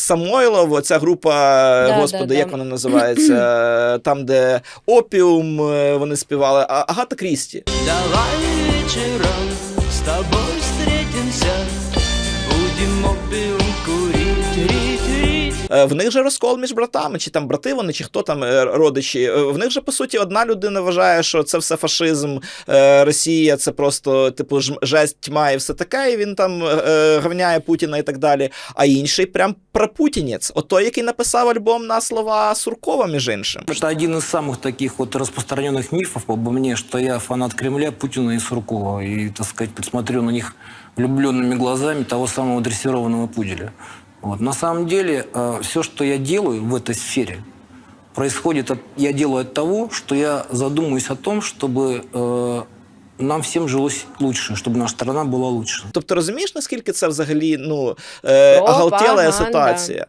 Самойлов, ця група, Да, господи, да, як да. вона називається? Там, де опіум е, вони співали. А Агата Крісті. Давай вечером з тобою зустрітимося, будемо опіум Е, В них же розкол між братами, чи там брати вони, чи хто там е, родичі. Е, В них же по суті одна людина вважає, що це все фашизм, е, Росія, це просто типу ж- жесть, тьма і все таке. І він там е, е, говняє Путіна і так далі. А інший прям прапутінець. От той, який написав альбом на слова Суркова, між іншим. Это один из самых таких вот распространенных мифов обо мне, что я фанат Кремля, Путина и Суркова. И, так сказать, смотрю на них влюбленными глазами того самого дрессированного пуделя. Вот. На самом деле, все, что я делаю в этой сфере, происходит, от, я делаю от того, что я задумываюсь о том, чтобы э, нам всем жилось лучше, чтобы наша страна была лучше. Тобто розумієш, наскільки це взагалі ну, е, Пропаганда. оголтєла ситуація?